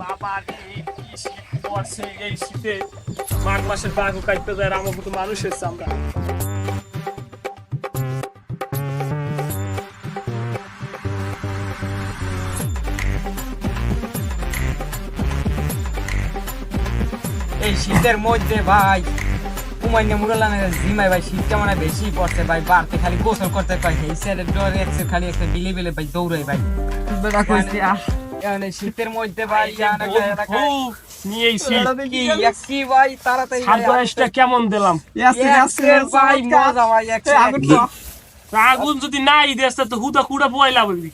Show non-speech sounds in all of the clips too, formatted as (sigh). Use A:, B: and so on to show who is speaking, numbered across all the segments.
A: বাবা এই মাসের বাঘও কাটতে যায় মতো মানুষ এসছে আমরা
B: এই শীতের মধ্যে ভাই, কুমাইন্য মুরলা না জিমাই ভাই শীতটা মানে বেশি পড়ছে ভাই, বাড়তে খালি গোসল করতে কয় এই সাইডে ডর খালি একটা বিলে বিলে ভাই দৌড়াই ভাই। মানে শীতের মধ্যে ভাই জানা যায় না
A: খুব নিয়ে
B: কি কি ভাই তাড়াতাড়ি
A: সাত কেমন দিলাম?
B: ভাই মজা। ভাই
A: আগুন যদি নাই তো হুদা কুড়া পয়লা বলবি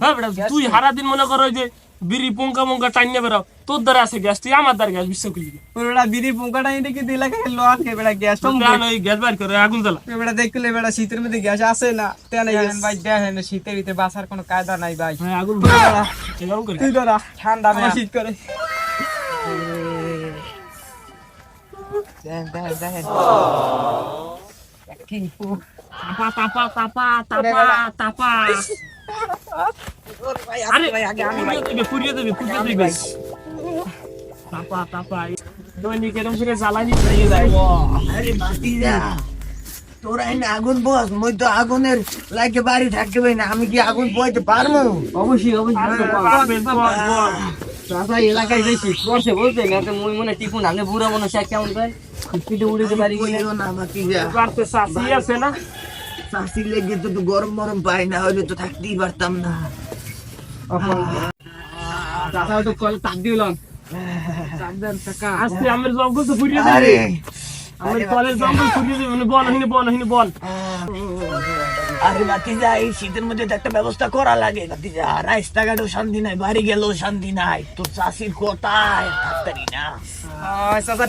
A: হ্যাঁ তুই হারা দিন মনে করো ওই যে বিড়ি পঙ্কা মঙ্কা টাইনে বেরাও তোর দ্বারা আছে গ্যাস তুই আমার দ্বারা গ্যাস বিশ্ব করবি
B: বেড়া বিড়ি পোকাটা এনে কি দিলা খাই লোয়া কে বেড়া গ্যাস তো
A: ওই গ্যাস বার করে আগুন জ্বালা
B: বেড়া দেখলে বেড়া শীতের মধ্যে গ্যাস আসে না তেনে ভাই দেখেন শীতের ভিতরে বাসার কোনো কায়দা নাই ভাই
A: হ্যাঁ আগুন জ্বালা এরকম করে
B: তুই ধরা ঠান্ডা শীত করে দেখেন দেখেন দেখেন কি
A: তাপা তাপা তাপা তাপা তাপা আরে
B: ভাই আগে আমি
A: পুড়িয়ে দেবে পুড়িয়ে দেবে পুড়িয়ে দেবে। তাপা তাপা দৈনিক এরকম করে জ্বালানি যায়
C: আরে ভাতিজা তোরা এনে আগুন বস মই তো আগুনের লাগে বাড়ি থাকতে পারি না আমি কি আগুন পোয়াইতে পারব?
B: অবশ্যই অবশ্যই এলাকায় যে শীত বলতে না তো মই মনে টিপুন বুড়া মনে সে কেমন করে উড়িতে পারি
C: না
A: শাসি আছে না?
C: শাসি লেগে তো তো গরম গরম পাই না হলে তো থাকতেই পারতাম না। শীতের মধ্যে একটা ব্যবস্থা করা লাগে ভাতিজা রাস্তাঘাটেও শান্তি নাই বাড়ি গেলেও শান্তি নাই তোর চাষির কোথায় না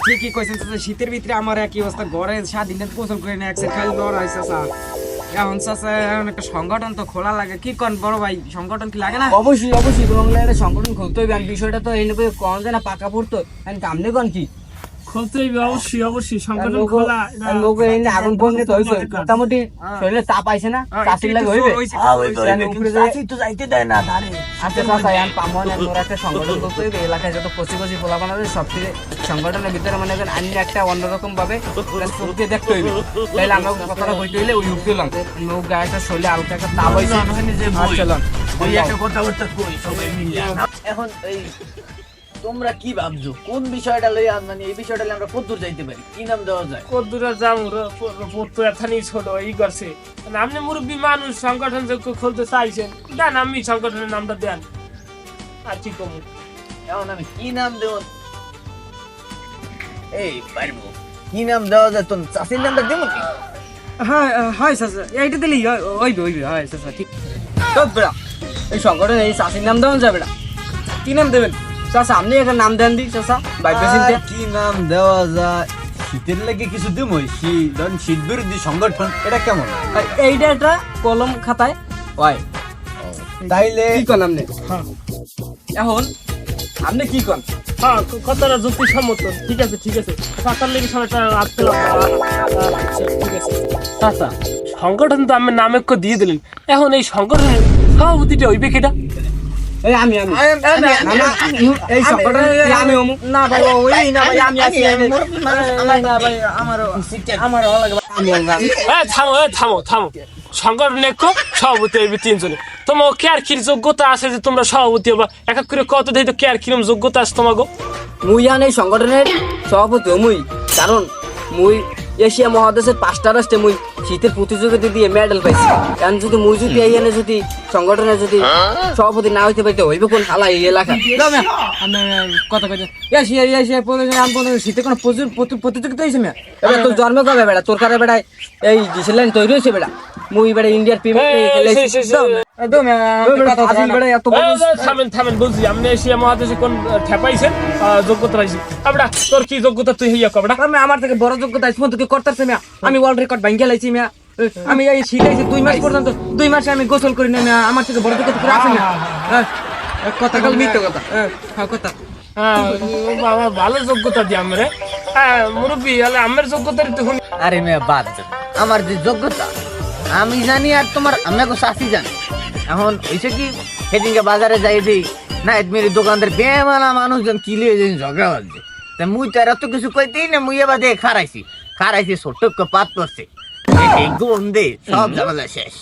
B: ঠিকই শীতের ভিতরে আমার একই অবস্থা ঘরে স্বাধীন গোসল করে না একসাথে এখন এখন একটা সংগঠন তো খোলা লাগে। কি কন, বড় ভাই, সংগঠন কি লাগে না?
D: অবশ্যই অবশ্যই বাংলা একটা সংগঠন খুলতে হবে বিষয়টা তো এই নেবে কোন না পাকা পড়তো। কামনে কোন কি?
A: খুলতে অবশ্যই অবশ্যই সংগঠন খোলা
D: লোক এই আগুন পড়লে তো হইছে মোটামুটি শরীরে তাপ আইছে না চাষির লাগে হইবে।
C: ওই তো,
D: জানি,
C: কিন্তু
D: উপরে যায়।
C: চাষি তো যাইতে দেয় না ধারে।
D: আচ্ছা চাচা এখন পামন মোর একটা সংগঠন করতে হইবে এলাকায় যত কচি কচি পোলা বানাবে সব থেকে সংগঠনের ভিতরে মনে করেন আনি একটা অন্যরকম ভাবে চোখ দেখতে হইবে। তাইলে আমরা কথাটা হইতে হইলে ওই উঠতে দিলাম মুখ গায়ে একটা শরীরে হালকা একটা তাপ হইছে। চলন
C: ওই একটা কই সবাই মিলে এখন এই তোমরা কি ভাবছ? কোন বিষয়টা লই মানে এই বিষয়টা লইয়া আমরা কতদূর যাইতে পারি? কি নাম দেওয়া যায়?
A: কদ্দুরা যাম পড়তো এথানি ছোট ই করছে। মানে আপনি মুরব্বী মানুষ সংগঠন যে খুলতে চাইছেন। দেন আমি সংগঠনের নামটা দেন। আর কি কমু?
C: এখন আমি কি নাম দেব? এই পারব কি নাম দেওয়া যায়? তোর চাষির নামটা দেবো কি?
B: হ্যাঁ হয় চাচা। এইটা দিলেই হইবে হইবে হয় চাচা ঠিক।
D: তো বেড়া এই সংগঠন এই চাষির নাম দেওয়া যাবে না। কি নাম দেবেন? চাষা আপনি একটা নাম দেন দি চাষা বাইবে চিনতে
E: কি। নাম দেওয়া যায়? শীতের লাগে কিছু দিমই শীত ধরেন শীত বিরোধী সংগঠন এটা কেমন?
D: এইটা একটা কলম খাতায়। হয়
E: তাইলে
D: কি কন আপনি? এখন আপনি কি কন?
A: হ্যাঁ কথাটা যুক্তি সম্মত ঠিক আছে ঠিক আছে। টাকার লেগে সবাইটা রাত আচ্ছা, ঠিক আছে। চাচা সংগঠন তো আমি নামে কো দিয়ে দিলেন। এখন এই সংগঠনের সভাপতিটা হইবে কেটা?
D: এই আমি আমি। এই সংগঠন আমি অমুক।
B: না ভাই ওই না ভাই আমি আছি আমি না ভাই আমারও আমারও লাগে
D: আমি আমি
A: এ থামো এ থামো থামো। সংগঠনে কো সভাপতি হইবে তিনজনে। তোমার কেয়ার কির যোগ্যতা আছে যে তোমরা সভাপতি হবা। এক এক করে কত দেই তো কেয়ার কিরম যোগ্যতা আছে তোমাকে
D: মুই আন এই সংগঠনের সভাপতি মুই কারণ মুই এশিয়া মহাদেশের পাঁচটা রাষ্ট্রে মুই শীতের প্রতিযোগিতা দিয়ে মেডেল পাইছি। কারণ যদি মুই যদি এই এনে যদি সংগঠনে যদি সভাপতি না হইতে পারতে হইবে কোন হালা এই এলাকা?
B: আমি কথা প্রতিযোগিতা আমি কোনো শীতে কোনো প্রতিযোগিতা হয়েছে মেয়া?
D: এবার তোর জন্ম কবে বেড়া? তোর কারে বেড়ায় এই ডিসিলাইন তৈরি হয়েছে বেড়া? মুই বেড়া ইন্ডিয়ার প্রিমিয়ার
A: আহ, যোগ্যতা পাইছেন। কি যোগ্যতা? তুই
B: আমি আমার থেকে বড় যোগ্যতা আছে করতেছে আমি ওয়ার্ল্ড রেকর্ড ভাঙ্গে লাইছি মিয়া। আমি এই শিখাইছি দুই মাস পর্যন্ত দুই মাসে আমি গোসল করি না আমার থেকে বড় যোগ্যতা করে আছে মিয়া? হ্যাঁ, কথা কাল মিথ্যে কথা। হ্যাঁ, হ্যাঁ কথা
A: বাবা ভালো যোগ্যতা দি আমরে। মুরব্বী আমার যোগ্যতার তো
C: আরে মেয়ে বাদ আমার যে যোগ্যতা আমি জানি আর তোমার আমাকে শাসি জানি। এখন হয়েছে কি, সেদিনকে বাজারে যাই দিই না এদমির দোকানদার বেমানা মানুষজন কি লিয়ে ঝগড়া হচ্ছে তা মুই তো আর এত কিছু কইতেই না, মুই এবার দিয়ে খারাইছি। খারাইছি ছোট্ট পাত পড়ছে এই গন্ধে সব ঝামেলা শেষ।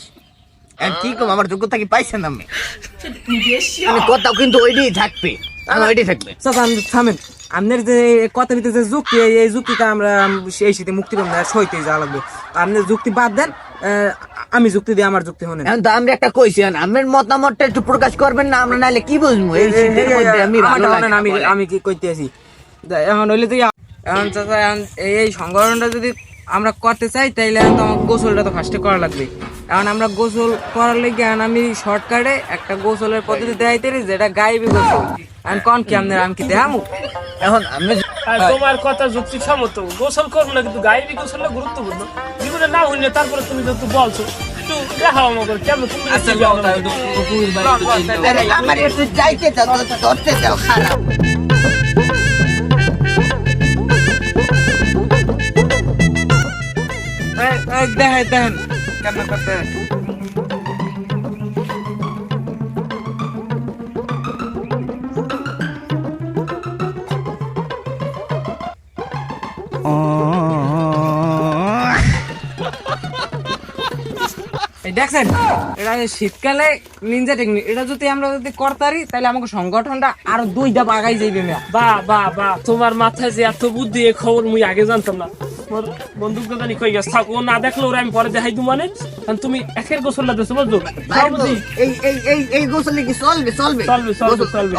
C: আর কি কম, আমার যোগ্যতা কি পাইছেন আমি? আমি কিন্তু ওইটাই থাকবে। আমার ওইটাই থাকবে।
B: আপনি থামেন। আপনার যে কথা ভিতরে যে যুক্তি, এই- যুক্তিটা আমরা এই শীতে মুক্তি পাবো না সইতে যা লাগবে। আপনার যুক্তি বাদ দেন আমি যুক্তি দিয়ে আমার যুক্তি হনে
C: এখন তো আমরা একটা কইছি আমার মতামতটা একটু প্রকাশ করবেন না আমরা নাহলে কি বুঝব? এই শীতের মধ্যে আমি ভালো লাগে
B: আমি আমি কি কইতেছি? এখন হইলে তুই এখন চাচা এই সংগঠনটা যদি আমরা করতে চাই তাইলে আমার গোসলটা তো ফার্স্টে করা লাগবে। এখন আমরা গোসল করার লেগে আমি শর্টকাটে একটা গোসলের পদ্ধতি দেখাইতে যেটা গাইবি গোসল। এখন কন কি আপনার আমি কি দেখামু?
C: এখন আমি
A: তোমার কথা যুক্তি সম্মত গোসল করব না কিন্তু গায়েবী গোসলটা গুরুত্বপূর্ণ। জীবনে না হইলে তারপরে তুমি যেহেতু বলছো
B: আচ্ছা
C: আমার একটু যাইতে দাও তো ধরতে দাও খারাপ।
B: দেখাই দেখেন কেমন করতে? দেখছেন এটা শীতকালে নিনজা টেকনিক এটা যদি আমরা যদি করতারি তাহলে আমাকে সংগঠনটা আরও দুই ধাপ আগাই যাইবে বা
A: বাহ বাহ তোমার মাথায় যে এত বুদ্ধি এ খবর মুই আগে জানতাম না। মোর বন্দুক দাদানি কই গেছে। থাক ও না দেখলে ওরা আমি পরে দেখাই দু মানে। কারণ তুমি একের গোসলটা দিছো বুঝছ সভাপতি
C: এই এই এই এই গোসলে কি চলবে চলবে?
A: চলবে চলবে চলবে।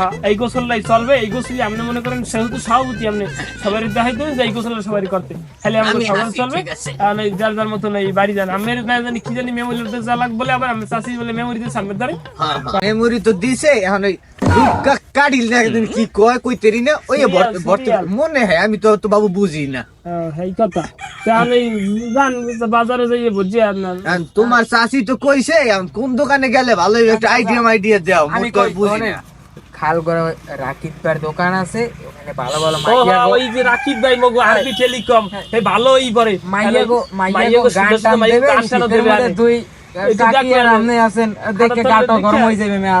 A: হ্যাঁ, এই গোসলটাই চলবে এই আপনি মনে করেন সেহেতু সভাপতি আপনি সবাই দেখাই দেবেন যে এই গোসলটা সবাই করতে। খালি আমাকে
C: আমি
A: সবাই চলবে।
C: ঠিক
A: আর এই যার যার মতন এই বাড়ি যান। আমি না জানি কি জানি মেমোরি যা লাগ বলে আবার আমি চাষি বলে সামনে ধরে।
C: মেমোরি তো দিছে এখন ওই কাটিল না একদিন কি কয় কই তেরি না ওই ভর্তি- মনে হয় আমি তো তো বাবু বুঝি না।
A: হ্যাঁ, এই কথা। বাজারে যাইয়ে বুঝছি আপনার।
C: তোমার চাষি তো কইছে কোন দোকানে গেলে ভালো একটা আইডিয়া আইডিয়া দাও
B: আমি কই
C: বুঝি না।
B: খাল করে রাকিব পার দোকান আছে ওখানে ভালো ভালো মাইয়া
A: ওই যে রাকিব ভাই মগু আরবি টেলিকম এই ভালো ই করে
B: মাইয়া গো মাইয়া গো গান টান দেবে। দুই কাকি আর আপনি আছেন দেখে গাটো গরম হয়ে যাবে মেয়া।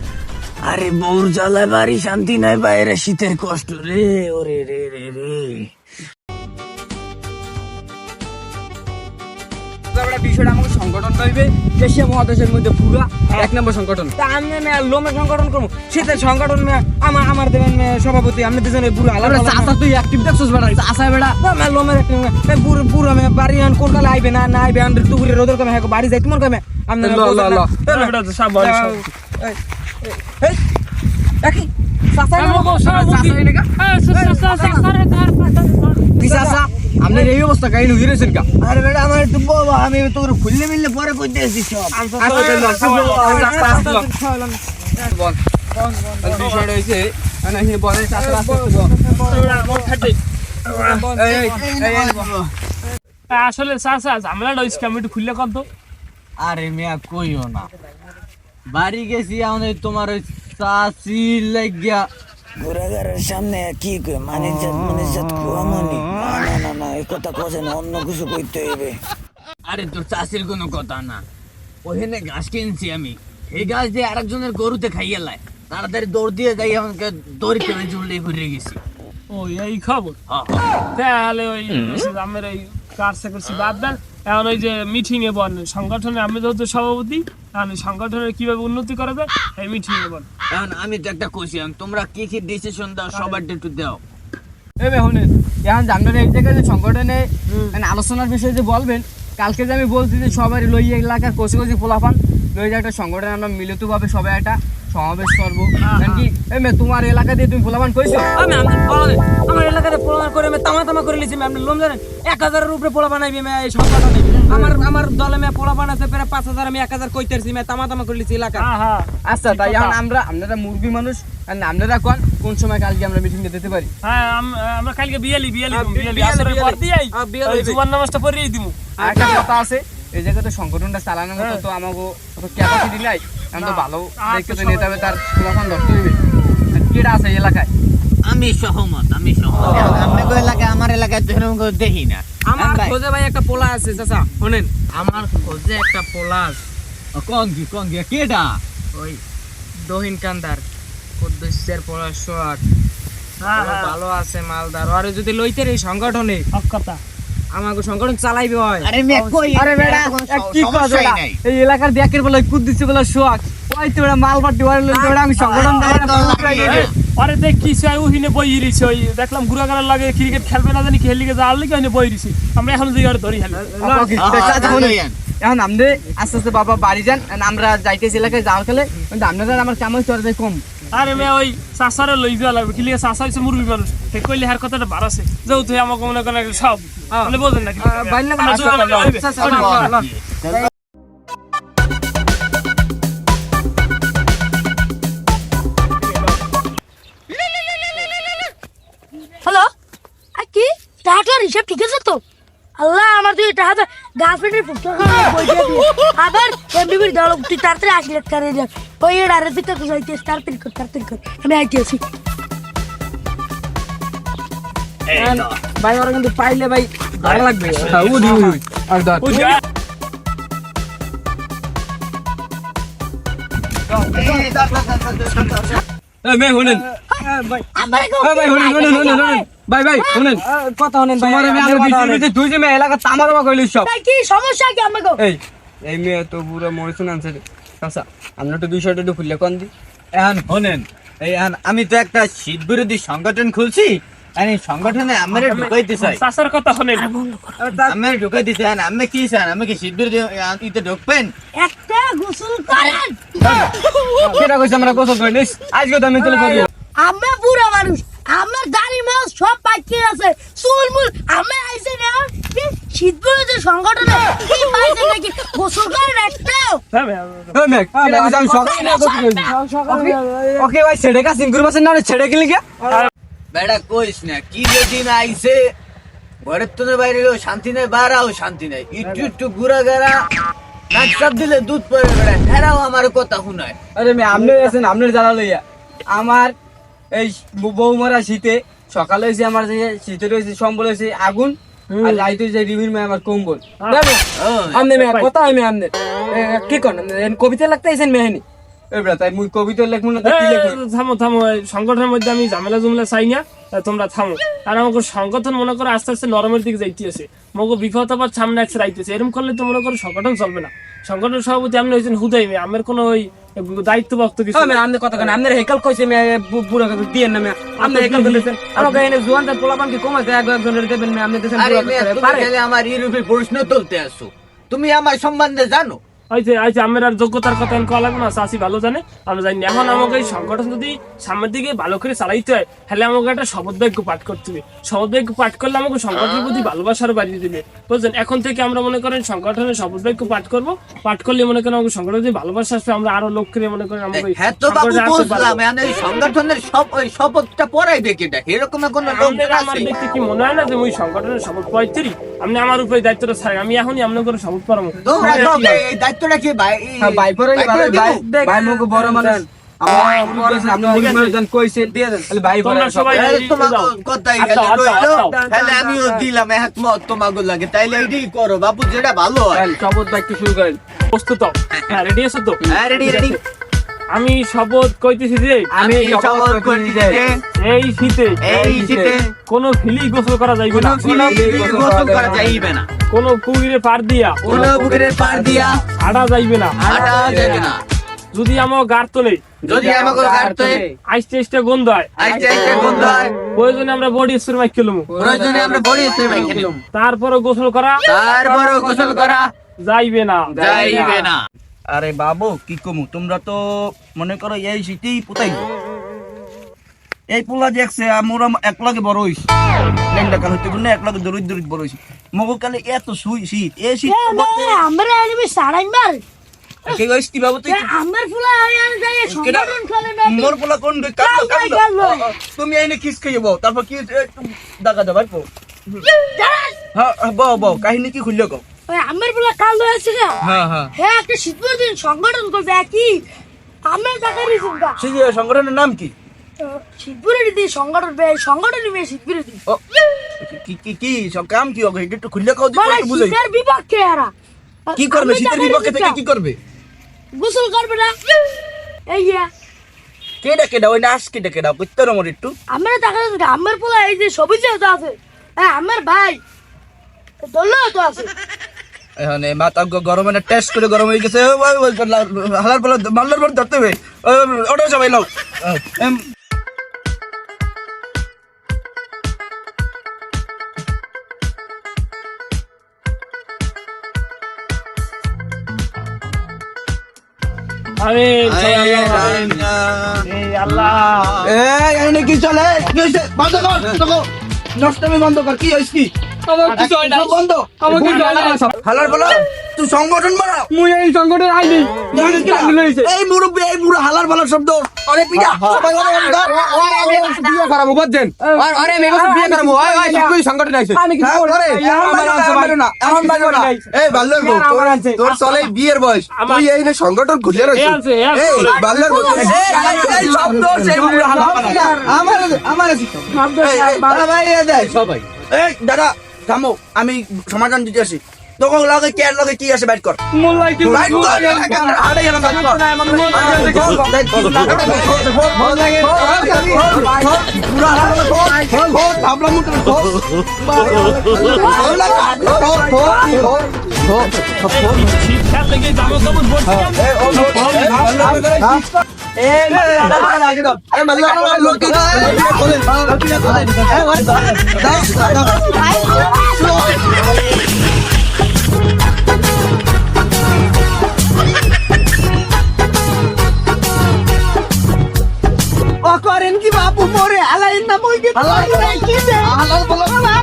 A: আরে
C: বউর জ্বালায় বাড়ি শান্তি নাই বাইরে শীতের কষ্ট রে ওরে রে রে রে।
B: বিষয়টা আমাকে সংগঠন হইবে মহাদেশের মধ্যে পুরা এক নম্বর সংগঠন। তা আমি লোমের সংগঠন করব শীতের সংগঠন আমার আমার দেবেন সভাপতি আপনি দুজনে পুরো আলাদা চাচা তুই অ্যাক্টিভ দেখছিস বেড়া লোমের পুরো বাড়ি আন আইবে না না আইবে আন টুকুরে রোদের কমে হ্যাঁ বাড়ি যাই তোমার কমে? আপনি দেখি এই অবস্থা কাহিনী হইরেছেন কা?
C: আরে বেটা আমার একটু বাবা আমি তোর খুললে মিললে পরে কই।
A: আসলে চাচা ঝামেলাটা হয়েছে আমি একটু খুললে কত
E: আরে মিয়া কইও না। বাড়ি গেছি এখন তোমার ওই চাচি লাগিয়া।
C: ঘোরাঘরের সামনে কি কই কুয়া মানি না না না না এই কথা কোজে না অন্য কিছু কইতে হইবে।
E: আরে তোর চাষির কোনো কথা না। ওখানে ঘাস কিনছি আমি। এই ঘাস দিয়ে আরেকজনের গরুতে খাইয়ে লাই। তাড়াতাড়ি দৌড় দিয়ে যাই আমাকে দড়ি টেনে জুড়লে ঘুরে গেছি।
A: ও এই খবর?
E: হ্যাঁ,
A: তাহলে ওই আমার এই কাজটা করছি? বাদ দেন এখন ওই যে মিটিং এ বল সংগঠনে আমি যেহেতু সভাপতি সংগঠনের কীভাবে উন্নতি করা যায় এই মিটিং এ বল।
E: এখন আমি তো একটা কইছি তোমরা কি কি ডিসিশন দাও সবার একটু দাও।
D: এ বে শুনেন এখন আপনারা এই জায়গায় যে সংগঠনে মানে আলোচনার বিষয়ে যে বলবেন কালকে যে আমি বলছি যে সবাই লই এলাকার কচি কচি পোলাপান লই একটা সংগঠন আমরা মিলিত ভাবে সবাই একটা সমাবেশ করব। কারণ কি এ তোমার এলাকা দিয়ে তুমি পোলাপান কইছো?
B: আমি আমার এলাকাতে পোলাপান করে আমি তামা তামা করে লিছি আপনি লোম জানেন? এক হাজারের উপরে পোলা বানাইবি আমি এই সংগঠনে আমার আমার দলে মেয়ে পোলা বানাচ্ছে প্রায় পাঁচ হাজার আমি এক হাজার কইতেছি আমি তামা তামা করে লিছি এলাকা
A: হ্যাঁ হ্যাঁ।
D: আচ্ছা তাই আমরা আপনারা মুরগি মানুষ আপনারা কোন কোন সময় কালকে আমরা মিটিং দিতে পারি?
A: হ্যাঁ আমরা কালকে বিয়ালি বিয়ালি
B: হ্যাঁ,
A: বিয়ালি। আসরের পর
B: হ্যাঁ, বিয়ালি,
A: জুবান নামাজটা পড়েই দিমু।
D: আর একটা কথা আছে এই জায়গাতে সংগঠনটা চালানোর মতো তো আমাকে ক্যাপাসিটি নাই। তো ভালো দেখতে নিতে হবে তার পোলাপান ধরতে হইবে। আর আছে এলাকায়?
E: আমি সহমত আমি সহমত।
C: আপনাকে এলাকায় আমার এলাকায় তো এরকম কেউ দেখি না।
B: আমার খোঁজে ভাই একটা পোলা আছে চাচা শুনেন। আমার খোঁজে একটা পোলা আছে।
E: কোন কি কোন কি কেডা?
B: ওই দহিন কান্দার কুদ্দুসের পোলা শোয়াক
A: হ্যাঁ হ্যাঁ।
B: ভালো আছে মালদার। আরে যদি লইতে এই সংগঠনে।
A: হক কথা।
B: আমাকে সংগঠন চালাইবে হয়।
C: আরে মেয়ে কই?
D: আরে বেড়া কি কথা। এই এলাকার দেখের বলে কুদ্দিছে বলে শোয়াক ওই তো বেড়া মাল পাটি লই বেড়া আমি সংগঠন
C: আরে
A: দেখ কি সে ওহিনে বই ওই দেখলাম গুড়াগাড়ার লাগে ক্রিকেট খেলবে না জানি খেলি গে যার লিগে ওহিনে বই আমরা এখন যে ধরি খালি।
D: এখন আমদে আস্তে আস্তে বাবা বাড়ি যান আমরা যাইতেছি এলাকায় যাওয়ার খেলে কিন্তু আপনাদের আমার কামাই চড়াই কম।
A: আরে মে ওই চাষারে লই যাওয়া লাগবে। কি লিগে চাষা হইছে মুরবি মানুষ সে কইলে হার কথাটা বাড়াছে যাও তুই আমাকে মনে করেন সব। তাহলে বোঝেন না।
F: হ্যালো কি? টাকার হিসাব ঠিক আছে তো? আল্লাহ আমার তুই ফুটবল বই দিয়ে দিয়ে আবার এমবিবির দল তুই তাড়াতাড়ি আসলে করে দেখ ওই এর আরে তুই তো যাইতে তাড়াতাড়ি কর তাড়াতাড়ি কর আমি আইতে আছি
B: ভাই ওরা কিন্তু পাইলে ভাই ভালো লাগবে উদি উদি আর
F: আমার
B: এই ভাই শুনেন ভাই ভাই শুনেন কথা শুনেন তোমার আমি তুই যে মে এলাকা তামা কইলিস সব
F: কি সমস্যা কি আমাকে
B: এই এই মেয়ে তো পুরো মরিসুন আনছে আচ্ছা আমরা তো দুইশো একটু খুললে কোন দি?
C: এখন শোনেন এই আমি তো একটা শীত বিরোধী সংগঠন খুলছি এই সংগঠনে আমরা ঢুকাইতে চাই।
A: চাষার কথা শুনেন।
C: আমি ঢুকাইতে চাই আমি কি চান আমি কি শীত বিরোধী ইতে ঢুকবেন?
F: একটা গোসল করেন।
B: কেটা কইছে আমরা গোসল করিলিস আজকে তো আমি তুলে করি
F: আমরা বুড়া মানুষ আমার দাড়ি মাছ সব পাইকে আছে। চুল মুল আমি আইছে না সংগঠনে কি পাইছে নাকি গোসল
A: হ্যাঁ
B: ওকে ভাই ছেড়ে ছেড়ে গেলি কে?
C: কইস না কি আইছে ঘরের তো বাইরে শান্তি নেই বাড়াও শান্তি নেই। একটু একটু ঘুরা গেরা দিলে দুধ পড়ে বেড়া আমার কথা শুনায়।
B: আরে মে আপনি আছেন আপনার জ্বালা লইয়া। আমার এই বৌমারা শীতে সকালে হয়েছে আমার যে শীতে রয়েছে সম্বল হয়েছে আগুন আর রাইতে যে রিমির মে আমার কম্বল। আমনে মে কথা আমি আমনে কি কোন কবিতা লাগতে আইছেন মেহেনি? এবার তাই মুই কবিতা লেখবো না কি লেখবো
A: থামো থামো সংগঠনের মধ্যে আমি ঝামেলা জুমলা চাই না তোমরা থামো। আর আমাকে সংগঠন মনে করো আস্তে আস্তে নরমের দিকে যাইতে আছে। মগো বিপদ আবার সামনে একসে রাইতেছে এরকম করলে তো মনে করো সংগঠন চলবে না। সংগঠন সভাপতি আপনি হয়েছেন হুদাই মে আমার কোনো ওই দায়িত্ব বক্ত কিছু।
B: আমি আমনে কথা কেন আমনের হেকাল কইছে মে পুরো কথা দিয়ে না মে আমনে হেকাল দিতেছেন আমাকে এনে দা পোলাপান কি কমাতে একজন একজনের দেবেন মে আমনে দেন
C: আরে মেয়ে, তুমি
B: পারে।
C: খালি আমার ইউরোপে প্রশ্ন তুলতে আসো। তুমি আমার সম্বন্ধে জানো?
A: আইছে আইছে আমার আর যোগ্যতার কথা আমি কয়া লাগবে না চাষি ভালো জানে। আমরা জানি। এখন আমাকে এই সংগঠন যদি সামনের দিকে ভালো করে চালাইতে হয় তাহলে আমাকে একটা শপথ বাক্য পাঠ করতে হবে। শপথ পাঠ করলে আমাকে সংগঠনের প্রতি ভালোবাসার বাড়িয়ে দিবে। বুঝলেন এখন থেকে আমরা মনে করেন সংগঠনের শপথ পাঠ করব। পাঠ করলে মনে করেন আমাকে সংগঠনের প্রতি ভালোবাসা আসবে আমরা আরও লোক করে মনে করেন আমাকে
C: হ্যাঁ তো বাবু বুঝলাম। এই সংগঠনের সব ওই শপথটা পড়াইবে কেটা এরকম কোনো লোক
A: আমার দেখতে কি মনে হয় না যে ওই সংগঠনের শপথ পাইতেরি আপনি আমার উপরে দায়িত্বটা ছাড়েন আমি এখনই আপনার করে শপথ
C: সব এই- এই দায়িত্বটা কি ভাই
B: হ্যাঁ ভাই পরে
C: ভাই
B: ভাই ভাই ভাই মুখ বড় মানুষ।
C: আমিও দিলাম একমত তোমাকে লাগে। তাইলে এইটাই করো বাবু যেটা ভালো হয়।
B: শপথ বাক্য শুরু করেন।
A: প্রস্তুত হ্যাঁ রেডি আছো তো?
C: হ্যাঁ রেডি রেডি
A: আমি শপথ কইতেছি যে
C: আমি
B: শপথ করতে
C: করতে
A: এই শীতে
C: এই শীতে
A: কোনো ফিলি গোসল করা যাইবে
C: কোনো
A: না
C: ফিলি গোসল করা যাইবে না।
A: কোনো পুকুরে পার দিয়া
C: কোনো পুকুরের পার দিয়া
A: আড়া যাইবে না।
C: হাঁটা যাবে না।
A: যদি আমার গার তোলে
C: যদি আমাকে কাটতে
A: আইসতে আইসতে গন্ধ হয়।
C: আইতে আইতে গন্ধ হয়।
A: প্রয়োজনে আমরা বডি স্প্রে মাইক খেলুম।
C: প্রয়োজনে আমরা বড়ি এসে ভাই খেলাম।
A: তারপরে গোসল করা
C: তারপরে গোসল করা
A: যাইবে না।
C: যাইবে না।
G: আরে বাবু কি কমু? তোমরা তো মনে করো এই শীতেই পোতাই। এই পোলা দেখছে আমরা একলাগে বড় হইছি লেংটা কাল হইতে গুনে একলাগে দরিদ দরিদ বড় হইছি মগো কালে এত সুই শীত এই শীত
F: আমার সারাই মার
G: কে কি বাবু তুই
F: আমার ফুলা আয়ান যায় সংগঠন খেলে না
G: মোর পোলা কোন
F: ভাই।
G: ও, ও, তুমি আইনে কিস খাইব তারপর কি দাগা দাবার পো হ্যাঁ হ্যাঁ, কাহিনী কি খুললে কও?
F: ওই আমার ফুলা কাল হয়েছে না
G: হ্যাঁ হ্যাঁ।
F: একটা শীতপুর দিন সংগঠন করবে কি? আমার টাকা দিয়েছেন
G: সেই সংগঠনের নাম কি?
F: শীতপুরের দিন সংগঠন বে সংগঠন নিবে শীতপুরের
G: ও কি কি কি সব কাম কি হবে একটু খুললে কও
F: বলে
G: দিই বুঝাই।
F: শীতের বিপক্ষে এরা।
G: কি করবে? শীতের বিপক্ষে থেকে কি করবে?
F: গোসল করবে না। এই
G: কেডা কেডা? ওই নাচ কেডা কেডা? কইতে রমর একটু।
F: আমার দিয়েছে আমার পোলা এই যে সবুজ আছে। হ্যাঁ আমার ভাই দল্লো তো আছে।
G: এখানে মাথা গ- গরমে না টেস্ট করে গরম হয়ে গেছে। হালার বলে মাল্লার বলে ধরতে হবে। ওটা সবাই লাও
A: আল্লাহ
G: কি চলে? কি বন্ধ কর হালার বলো তুই সংগঠন বানাও
B: মুই এই সংগঠন আইনি
G: এই মুরব্বী এই মুরো হালার বলার শব্দ অরে পিটা সবাই বলো, বলো, ধর।
B: বিয়ে করাবো বুঝছেন আরে মেয়ে বিয়ে করাবো ওই ওই তুই সংগঠন আইছে আমি
G: হ্যাঁ, ধরে। এমন মারো না, এমন মারো না, এমন মারো না। এই বাল্যর বউ, তোর- তোর চলে বিয়ের বয়স তুই এই নে সংগঠন খুলে
A: এ
G: রয়েছিস
A: আছে এ আছে
G: এই বাল্যর বউ, এই, এই শব্দ সেই মুরো হালার আমার আমার ভাই, দেয় সবাই এই দাদা থামো আমি সমাধান দিতে আসি। তোকে লগে কে লগে কি আছে বাইট কর
B: মোল্লাই কি
G: বাইট কর আরে এলাম বাইট কর
A: শিক্ষা থেকে যাব সবুজ বলছি
G: করেন কি বাপু পরে হালাই না মই কি হালাই কি দে হালাল বলো না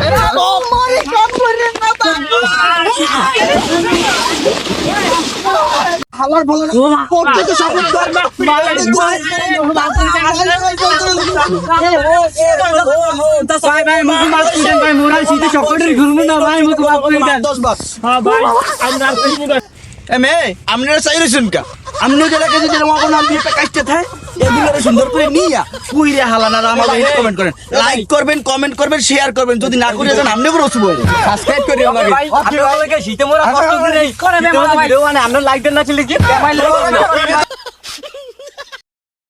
G: এটা ও মরে করে না ঘর
A: হ্যাঁ ভাই আমরা আর কিছু না
G: এমে আপনারা চাইরে শুনকা। আপনি যেটা কেজি যেরকম আমার নাম দিয়ে একটা কাজটা থাকে এগুলো সুন্দর করে নিয়া পুইরে হালানারা আমাকে কমেন্ট করেন। লাইক করবেন কমেন্ট করবেন শেয়ার করবেন। যদি না করে দেন আপনি করে অসুবিধা সাবস্ক্রাইব করি আমাকে
B: আপনি ভালো শীতে মোরা কষ্ট করে করে আমরা লাইক দেন না চলে কি? (laughs)